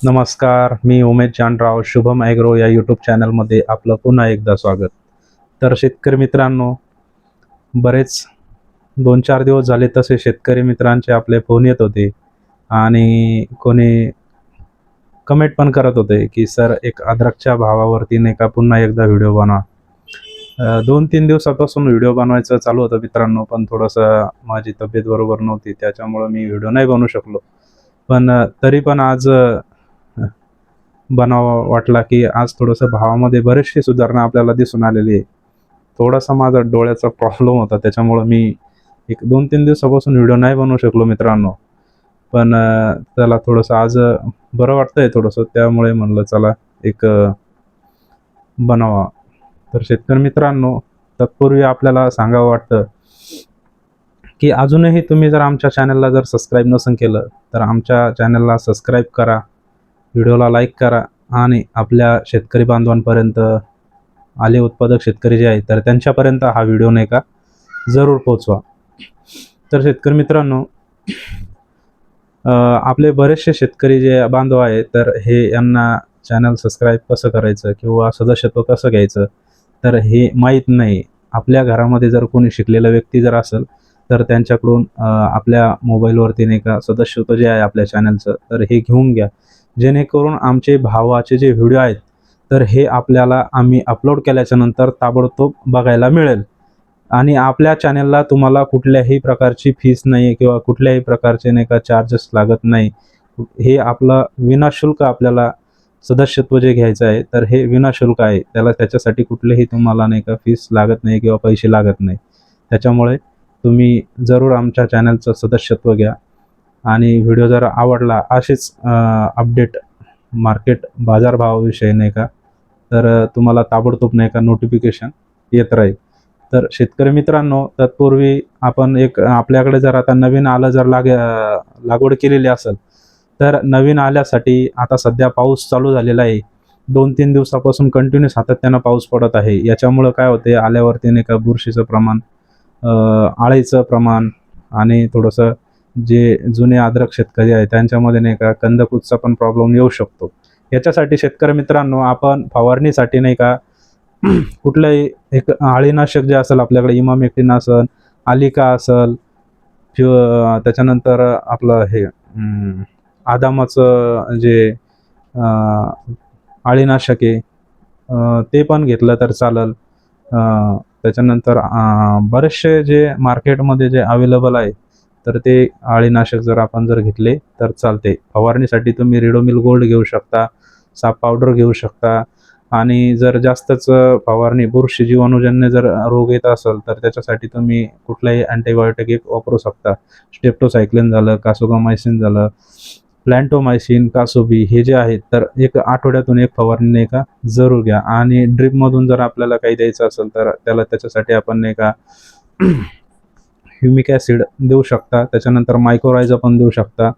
नमस्कार मी उमेश जानराव शुभम ॲग्रो या यूट्यूब चॅनलमध्ये आपलं पुन्हा एकदा स्वागत. तर शेतकरी मित्रांनो बरेच दोन चार दिवस झाले तसे शेतकरी मित्रांचे आपले फोन येत होते आणि कोणी कमेंट पण करत होते की सर एक अद्रकच्या भावावरती नाही का पुन्हा एकदा व्हिडिओ बनवा. दोन तीन दिवसापासून व्हिडिओ बनवायचं चालू होतं मित्रांनो पण थोडंसं माझी तब्येत बरोबर नव्हती त्याच्यामुळं मी व्हिडिओ नाही बनवू शकलो. पण तरी पण आज बनावा वाटला की आज थोडंसं भावामध्ये बरेचशी सुधारणा आपल्याला दिसून आलेली आहे. थोडासा माझा डोळ्याचा प्रॉब्लेम होता त्याच्यामुळं मी एक दोन तीन दिवसापासून व्हिडिओ नाही बनवू शकलो मित्रांनो. पण त्याला थोडंसं आज बरं वाटतंय थोडंसं त्यामुळे म्हणलं चला एक बनावा. तर शेतकरी मित्रांनो तत्पूर्वी आपल्याला सांगावं वाटतं की अजूनही तुम्ही जर आमच्या चॅनलला जर सबस्क्राईब नसेल केलं तर आमच्या चॅनलला सबस्क्राईब करा. व्हिडिओला लाईक करा आणि आपल्या शेतकरी बांधवांपर्यंत आले उत्पादक शेतकरी जे आहेत तर त्यांच्यापर्यंत हा व्हिडिओ नाही का? जरूर पोचवा तर शेतकरी मित्रांनो आपले बरेचसे शेतकरी जे बांधव आहेत तर हे यांना चॅनल सबस्क्राईब कसं करायचं किंवा सदस्यत्व कसं घ्यायचं तर हे माहीत नाही. आपल्या घरामध्ये जर कोणी शिकलेला व्यक्ती जर असेल तर त्यांच्याकडून आपल्या मोबाईलवरती नाही का सदस्यत्व जे आहे आपल्या चॅनलचं तर हे घेऊन घ्या. जेणेकरून आमचे भावाचे जे व्हिडिओ आहेत तर हे आपल्याला आम्ही अपलोड केल्याच्यानंतर ताबडतोब बघायला मिळेल. आणि आपल्या चॅनलला तुम्हाला कुठल्याही प्रकारची फीस नाही किंवा कुठल्याही प्रकारचे नाही का चार्जेस लागत नाही. हे आपलं विनाशुल्क आपल्याला सदस्यत्व जे घ्यायचं आहे तर हे विनाशुल्क आहे. त्याला त्याच्यासाठी कुठलेही तुम्हाला नाही का फीस लागत नाही किंवा पैसे लागत नाही. त्याच्यामुळे तुम्ही जरूर आमच्या चॅनलचं सदस्यत्व घ्या. आणि व्हिडिओ जर आवडला असेच अपडेट मार्केट बाजारभावाविषयी नाही का तर तुम्हाला ताबडतोब नाही का नोटिफिकेशन येत राहील. तर शेतकरी मित्रांनो तत्पूर्वी आपण एक आपल्याकडे जर आता नवीन आलं जर लाग लागवड केलेली असेल तर नवीन आल्यासाठी आता सध्या पाऊस चालू झालेला आहे. दोन तीन दिवसापासून कंटिन्यू सातत्यानं पाऊस पडत आहे. याच्यामुळं काय होते आल्यावरती नाही का बुरशीचं प्रमाण आळीचं प्रमाण आणि थोडंसं जे जुने अद्रक शेतकरी आहेत त्यांच्यामध्ये नाही का कंदकुजचा पण प्रॉब्लेम येऊ शकतो. याच्यासाठी शेतकरी मित्रांनो आपण फवारणीसाठी नाही का कुठलंही एक आळीनाशक जे असेल आपल्याकडे इमामेक्टिन असेल आलिका असेल किंवा त्याच्यानंतर आपलं हे आदामाचं जे आळीनाशक आहे ते पण घेतलं तर चालेल. त्याच्यानंतर बरेचसे जे मार्केटमध्ये जे अवेलेबल आहे तर ते आळीनाशक जर आपण जर घेतले तर चालते. फवारणीसाठी तुम्ही रिडोमिल गोल्ड घेऊ शकता साप पावडर घेऊ शकता. आणि जर जास्तच फवारणी बुरशी जीवाणूजन्य जर रोग येत असेल तर त्याच्यासाठी तुम्ही कुठलाही अँटीबायोटिक एक वापरू शकता. स्टेप्टोसायक्लिन झालं कासोगामायसिन झालं प्लॅन्टोमायसिन कासोबी हे जे आहेत तर एक आठवड्यातून एक फवारणी नाही का जरूर घ्या. आणि ड्रिपमधून जर आपल्याला काही द्यायचं असेल तर त्याला त्याच्यासाठी आपण नाही का ह्युमिक ॲसिड देऊ शकता त्याच्यानंतर मायक्रोरायझा पण देऊ शकता.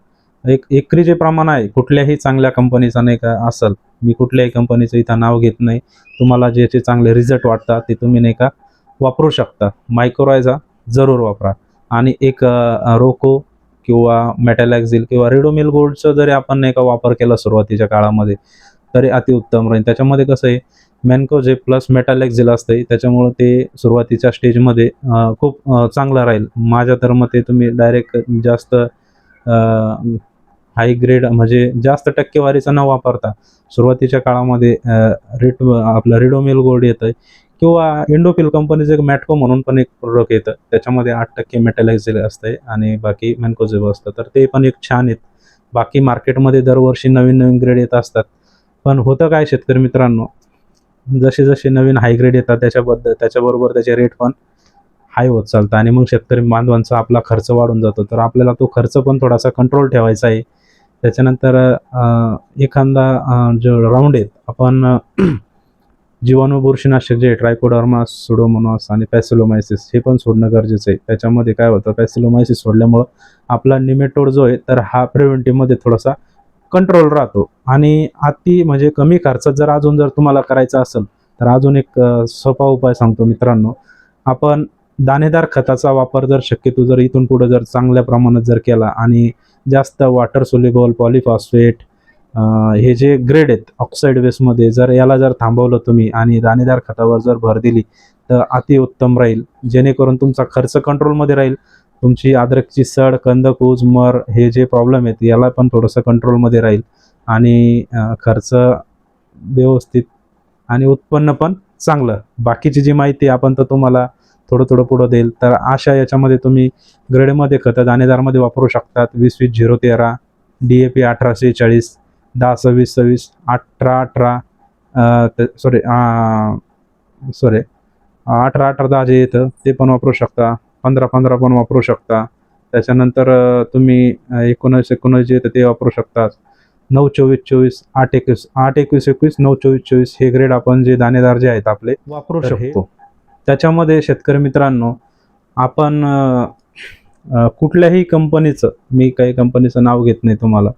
एक एकरी जे प्रमाण आहे कुठल्याही चांगल्या कंपनीचा नाही का असेल मी कुठल्याही कंपनीचं इथं नाव घेत नाही. तुम्हाला ज्याचे चांगले रिझल्ट वाटतात ते तुम्ही नाही का वापरू शकता. मायक्रोरायझा जरूर वापरा. आणि एक रोको किंवा मेटॅलॅक्झिल किंवा रेडोमिल गोल्डचं जरी आपण नाही का वापर केला सुरुवातीच्या काळामध्ये तरी अतिउत्तम राहील. त्याच्यामध्ये कसं आहे मॅनकोजे प्लस मेटॅलॅक्झिल असते त्याच्यामुळं ते सुरुवातीच्या स्टेजमध्ये खूप चांगलं राहील. माझ्या तर मते तुम्ही डायरेक्ट जास्त हाय ग्रेड म्हणजे जास्त टक्केवारीचा न वापरता सुरुवातीच्या काळामध्ये रेट आपलं रिडोमिल गोल्ड येतं आहे किंवा इंडोफिल कंपनीचं एक मॅटको म्हणून पण एक प्रोडक्ट येतं. त्याच्यामध्ये आठ टक्के मेटॅलायझेल असते आणि बाकी मॅनकोजेब असतं तर ते पण एक छान आहेत. बाकी मार्केटमध्ये दरवर्षी नवीन नवीन ग्रेड येत असतात. पण होतं काय शेतकरी मित्रांनो जसे जसे नवीन हाय ग्रेड येतात त्याच्याबद्दल त्याच्याबरोबर त्याचे रेट पण हाय होत चालतं आणि मग शेतकरी बांधवांचा आपला खर्च वाढून जातो. तर आपल्याला तो खर्च पण थोडासा कंट्रोल ठेवायचा आहे. त्याच्यानंतर एखादा जो राऊंड आहेत आपण जीवाणू बुरशीनाशक जे ट्रायकोडर्मा सुडोमोनॉस आणि पॅसिलोमायसिस हे पण सोडणं गरजेचं आहे. त्याच्यामध्ये काय होतं पॅसिलोमायसिस सोडल्यामुळं आपला निमेटोड जो आहे तर हा प्रिव्हेंटिव्हमध्ये थोडासा कंट्रोल राहतो. आणि अति म्हणजे कमी खर्चात जर अजून जर तुम्हाला करायचं असेल तर अजून एक सोपा उपाय सांगतो मित्रांनो. आपण दाणेदार खताचा वापर जर शक्यतो जर इथून पुढे जर चांगल्या प्रमाणात जर केला आणि जास्त वॉटर सोल्युबल पॉलिफॉस्फेट हे जे ग्रेड आहेत ऑक्साईड वेस्टमध्ये जर याला जर थांबवलं तुम्ही आणि दाणेदार खतावर जर भर दिली तर अति उत्तम राहील. जेणेकरून तुमचा खर्च कंट्रोलमध्ये राहील. तुमची अद्रकची सड कंदकूज मर हे जे प्रॉब्लेम आहेत याला पण थोडंसं कंट्रोलमध्ये राहील. आणि खर्च व्यवस्थित आणि उत्पन्न पण चांगलं. बाकीची जी माहिती आपण तर तुम्हाला थोडं थोडं पुढं देईल. तर अशा याच्यामध्ये तुम्ही ग्रेडमध्ये खतं दाणेदारमध्ये वापरू शकतात. वीस वीस झिरो तेरा डी ए पी अठराशे चाळीस दहा सव्वीस सव्वीस अठरा अठरा सॉरी सॉरी अठरा अठरा दहा जे येतं ते पण वापरू शकता. पंधरा पंधरा पण वापरू शकता. त्याच्यानंतर तुम्ही एकोणीस एकोणीस जे ते वापरू शकता नऊ चोवीस चोवीस आठ एकवीस आठ एकवीस एकवीस नऊ चोवीस चोवीस हे ग्रेड आपण जे दाणेदार जे आहेत आपले वापरू शकतो. त्याच्यामध्ये शेतकरी मित्रांनो आपण कुठल्याही कंपनीचं मी काही कंपनीचं नाव घेत नाही तुम्हाला.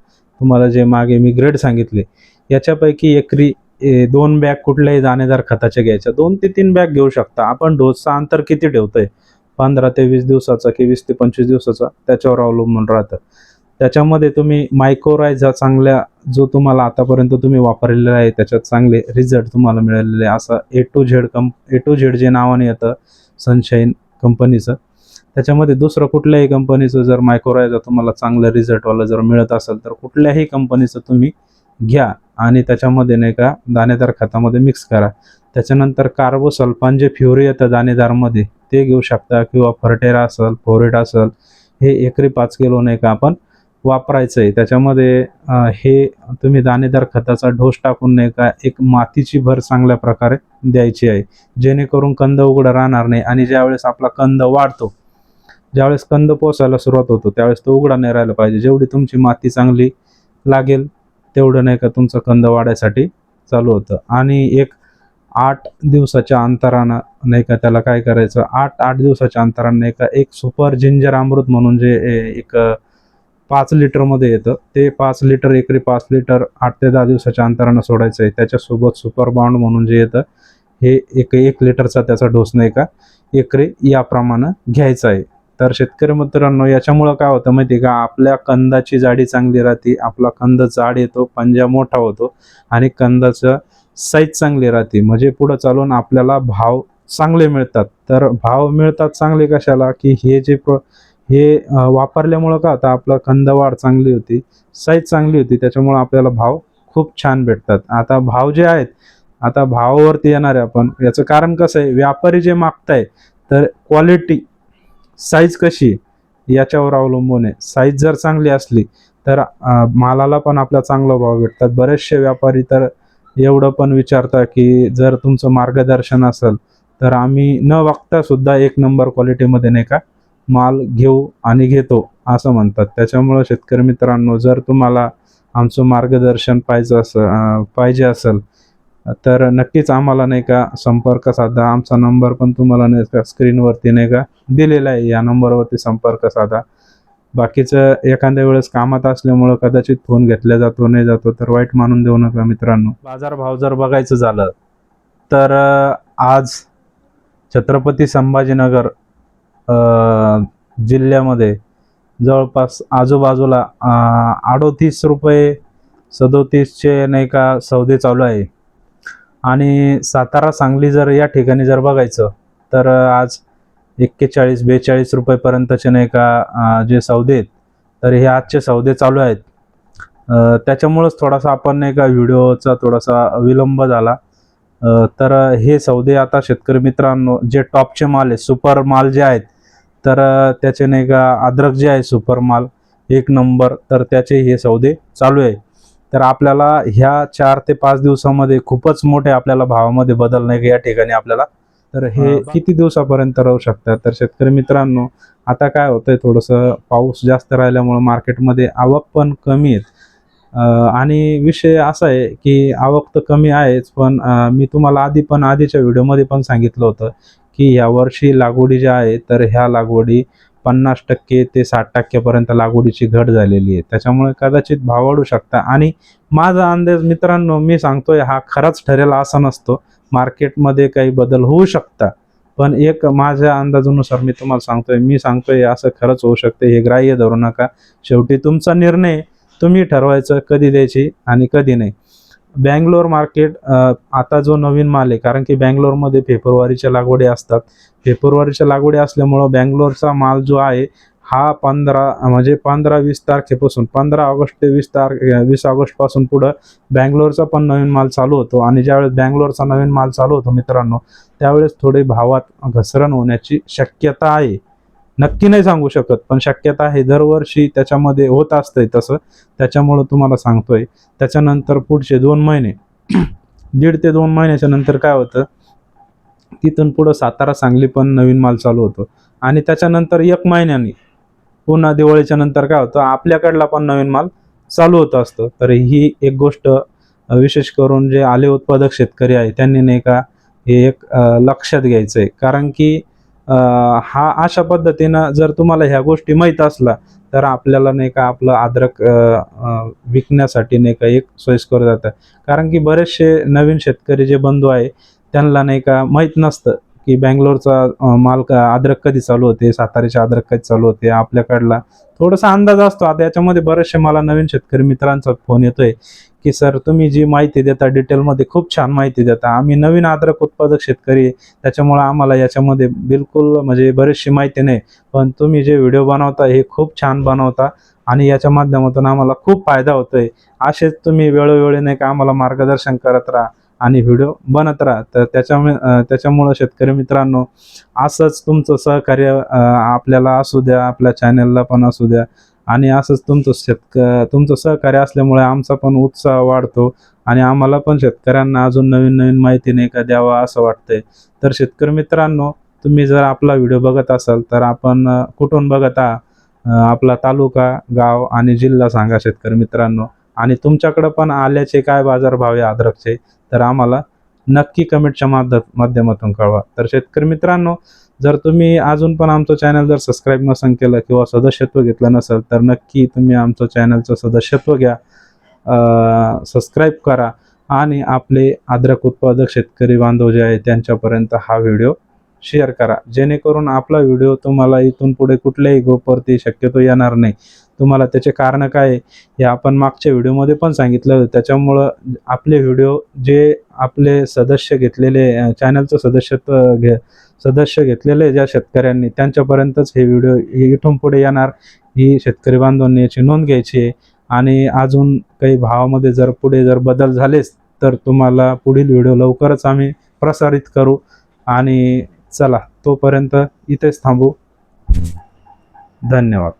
तुम्हाला जे मागे मी ग्रेड सांगितले याच्यापैकी एकरी दोन बॅग कुठल्याही दाणेदार खताच्या घ्यायच्या. दोन ते तीन बॅग घेऊ शकता. आपण डोसचा अंतर किती ठेवतोय? पंधरा ते वीस दिवसाचा की वीस ते पंचवीस दिवसाचा त्याच्यावर अवलंबून राहतं. त्याच्यामध्ये तुम्ही मायक्रोरायझा चांगल्या जो तुम्हाला आतापर्यंत तुम्ही वापरलेला आहे त्याच्यात चांगले रिझल्ट तुम्हाला मिळालेले असा असं ए टू झेड कंप ए टू झेड जे नावाने येतं सनशाईन कंपनीचं त्याच्यामध्ये दुसरं कुठल्याही कंपनीचं जर मायक्रोरायझा तुम्हाला चांगलं रिझल्टवालं जर मिळत असेल तर कुठल्याही कंपनीचं तुम्ही घ्या. आणि त्याच्यामध्ये नाही का दाणेदार खतामध्ये मिक्स करा. त्याच्यानंतर कार्बोसल्फान जे फ्युरी येतं दाणेदारमध्ये ते घेऊ शकता किंवा फर्टेरा असेल फोरेट असेल हे एकरी पाच किलो नाही का आपण वापरायचं आहे त्याच्यामध्ये हे तुम्ही दाणेदार खताचा ढोस टाकून नाही का एक मातीची भर चांगल्या प्रकारे द्यायची आहे. जेणेकरून कंद उघडं राहणार नाही आणि ज्यावेळेस आपला कंद वाढतो ज्यावेळेस कंद पोसायला सुरुवात होतो त्यावेळेस तो उघडा नाही राहिला पाहिजे. जेवढी तुमची माती चांगली लागेल तेवढं नाही का तुमचं कंद वाढायसाठी चालू होतं. आणि एक आठ दिवसाच्या अंतरानं नाही का त्याला काय करायचं? आठ आठ दिवसाच्या अंतरानं नाही का एक सुपर जिंजर अमृत म्हणून जे एक पाच लिटरमध्ये येतं. ते पाच लिटर एकरी पाच लिटर आठ ते दहा दिवसाच्या अंतरानं सोडायचं आहे त्याच्यासोबत सुपर बाउंड म्हणून जे येतं हे एक एक लिटरचा त्याचा डोस नाही का एकरी याप्रमाणे घ्यायचा आहे तर शेतकरी मित्रांनो याच्यामुळं काय होतं माहिती आहे का? आपल्या कंदाची जाडी चांगली राहते आपला कंद जाड येतो पंजा मोठा होतो आणि कंदाचं साईज चांगली राहते. म्हणजे पुढं चालून आपल्याला भाव चांगले मिळतात. तर भाव मिळतात चांगले कशाला? की हे जे प्र हे वापरल्यामुळं का होतं? आपलं कंद वाढ चांगली होती साईज चांगली होती त्याच्यामुळं आपल्याला भाव खूप छान भेटतात. आता भाव जे आहेत आता भावावरती येणार आहे आपण याचं कारण कसं आहे? व्यापारी जे मागताय तर क्वालिटी साईज कशी याच्यावर अवलंबून आहे. साईज जर चांगली असली तर मालाला पण आपला चांगला भाव भेटतात. बरेचसे व्यापारी तर एवढं पण विचारता की जर तुमचं मार्गदर्शन असेल तर आम्ही न वागता सुद्धा एक नंबर क्वालिटीमध्ये नाही का माल घेऊ आणि घेतो असं म्हणतात. त्याच्यामुळं शेतकरी मित्रांनो जर तुम्हाला आमचं मार्गदर्शन पाहिजे असं पाहिजे असेल तर नक्कीच आम्हाला नाही का संपर्क साधा. आमचा नंबर पण तुम्हाला नाही का स्क्रीनवरती नाही का दिलेला आहे. या नंबरवरती संपर्क साधा. बाकीचं एखाद्या वेळेस कामात असल्यामुळं कदाचित फोन घेतला जातो नाही जातो तर वाईट मानून देऊ नका मित्रांनो. बाजारभाव जर बघायचं झालं तर आज छत्रपती संभाजीनगर जिल्ह्यामध्ये जवळपास आजूबाजूला अडोतीस रुपये सदोतीसचे नाही का सौदे चालू आहे. आणि सातारा सांगली जर या ठिकाणी जर बघायचं तर आज एक्केचाळीस बेचाळीस रुपयेपर्यंतचे नाही का जे सौदे आहेत तर हे आजचे सौदे चालू आहेत. त्याच्यामुळंच थोडासा आपण नाही का व्हिडिओचा थोडासा विलंब झाला. तर हे सौदे आता शेतकरी मित्रांनो जे टॉपचे माल आहे सुपर माल जे आहेत तर त्याचे नाही का अद्रक जे आहे सुपर माल एक नंबर तर त्याचे हे सौदे चालू आहे. तर आपल्याला ह्या चार ते पाच दिवसामध्ये खूपच मोठे आपल्याला भावामध्ये बदल नाही या ठिकाणी आपल्याला? तर हे किती दिवसापर्यंत राहू शकतात? तर शेतकरी मित्रांनो आता काय होतंय थोडंसं पाऊस जास्त राहिल्यामुळं मार्केटमध्ये आवक पण कमी आहेत. आणि विषय असा आहे की आवक तर कमी आहेच पण मी तुम्हाला आधी पण आधीच्या व्हिडिओमध्ये पण सांगितलं होतं की यावर्षी लागवडी ज्या आहे तर ह्या लागवडी पन्नास टक्के ते साठ टक्क्यापर्यंत लागवडीची घट झालेली आहे. त्याच्यामुळे कदाचित भाव वाढू शकता. आणि माझा अंदाज मित्रांनो मी सांगतोय हा खराच ठरेल असा नसतो. मार्केटमध्ये काही बदल होऊ शकता. पण एक माझ्या अंदाजानुसार मी तुम्हाला सांगतोय मी सांगतोय असं खरंच होऊ शकते. हे ग्राह्य धरू नका. शेवटी तुमचा निर्णय तुम्ही ठरवायचं कधी द्यायची आणि कधी नाही. बँगलोर मार्केट आता जो नवीन माल आहे कारण की बँगलोरमध्ये फेब्रुवारीच्या लागवडी असतात. फेब्रुवारीच्या लागवडी असल्यामुळं बँगलोरचा माल जो आहे हा पंधरा म्हणजे पंधरा वीस तारखेपासून पंधरा ऑगस्ट ते वीस तारखे वीस ऑगस्टपासून पुढं बँगलोरचा पण नवीन माल चालू होतो. आणि ज्यावेळेस बँगलोरचा नवीन माल चालू होतो मित्रांनो त्यावेळेस थोडे भावात घसरण होण्याची शक्यता आहे. नक्की नाही सांगू शकत पण शक्यता आहे दरवर्षी त्याच्यामध्ये होत असतंय तसं. त्याच्यामुळं तुम्हाला सांगतोय. त्याच्यानंतर पुढचे दोन महिने दीड ते दोन महिन्याच्या नंतर काय होतं? तिथून पुढं सातारा सांगली पण नवीन माल चालू होतो. आणि त्याच्यानंतर एक महिन्याने पुन्हा दिवाळीच्या नंतर काय होतं? आपल्याकडला पण नवीन माल चालू होत असतं. तर ही एक गोष्ट विशेष करून जे आले उत्पादक शेतकरी आहे त्यांनी नाही का हे एक लक्षात घ्यायचं आहे कारण की हा अशा पद्धतीनं जर तुम्हाला ह्या गोष्टी माहीत असला तर आपल्याला नाही का आपलं अद्रक विकण्यासाठी नाही का एक सोयीस्कर जातं. कारण की बरेचसे नवीन शेतकरी जे बंधू आहे त्यांना नाही का माहीत नसतं. की बँगलोरचा माल का अद्रक कधी चालू होते? साताऱ्याचे अद्रक कधी चालू होते? आपल्याकडला थोडासा अंदाज असतो. आता याच्यामध्ये बरेचसे मला नवीन शेतकरी मित्रांचा फोन येतोय की सर तुम्ही जी माहिती देता डिटेलमध्ये खूप छान माहिती देता. आम्ही नवीन अद्रक उत्पादक शेतकरी त्याच्यामुळं आम्हाला याच्यामध्ये बिलकुल म्हणजे बरीचशी माहिती नाही. पण तुम्ही जे व्हिडिओ बनवता हे खूप छान बनवता आणि याच्या माध्यमातून आम्हाला खूप फायदा होतोय. असेच तुम्ही वेळोवेळी नाही का आम्हाला मार्गदर्शन करत राहा. आणि व्हिडिओ बनत राहा. तर त्याच्यामुळे त्याच्यामुळं शेतकरी मित्रांनो असंच तुमचं सहकार्य आपल्याला असू द्या आपल्या चॅनलला पण असू द्या. आणि असंच तुमचं शेतक तुमचं सहकार्य असल्यामुळे आमचा पण उत्साह वाढतो. आणि आम्हाला पण शेतकऱ्यांना अजून नवीन नवीन माहिती नाही का द्यावा असं वाटतंय. तर शेतकरी मित्रांनो तुम्ही जर आपला व्हिडिओ बघत असाल तर आपण कुठून बघत आहात? आपला तालुका गाव आणि जिल्हा सांगा शेतकरी मित्रांनो. आणि तुमच्याकडं पण आल्याचे काय बाजारभाव आहे अद्रकचे तर आम्हाला नक्की कमेंटच्या माध्य माध्यमातून कळवा. तर शेतकरी मित्रांनो जर तुम्ही अजून पण आमचं चॅनल जर सबस्क्राईब नसेल केलं किंवा सदस्यत्व घेतलं नसेल तर नक्की तुम्ही आमचं चॅनलचं सदस्यत्व घ्या सबस्क्राईब करा आणि आपले अद्रक उत्पादक शेतकरी बांधव जे आहे त्यांच्यापर्यंत हा व्हिडिओ शेअर करा. जेणेकरून आपला व्हिडिओ तुम्हाला इथून पुढे कुठल्याही ग्रुपवरती शक्यतो येणार नाही. तुम्हाला त्याचे कारण काय आहे हे आपण मागच्या व्हिडिओमध्ये पण सांगितलं होतं. त्याच्यामुळं आपले व्हिडिओ जे आपले सदस्य घेतलेले चॅनलचं सदस्यत्व घे सदस्य घेतलेले ज्या शेतकऱ्यांनी त्यांच्यापर्यंतच हे व्हिडिओ इथून पुढे येणार. ही शेतकरी बांधवांनी याची नोंद घ्यायची आहे. आणि अजून काही भावामध्ये जर पुढे जर बदल झालेच तर तुम्हाला पुढील व्हिडिओ लवकरच आम्ही प्रसारित करू. आणि चला तोपर्यंत इथेच थांबू. धन्यवाद.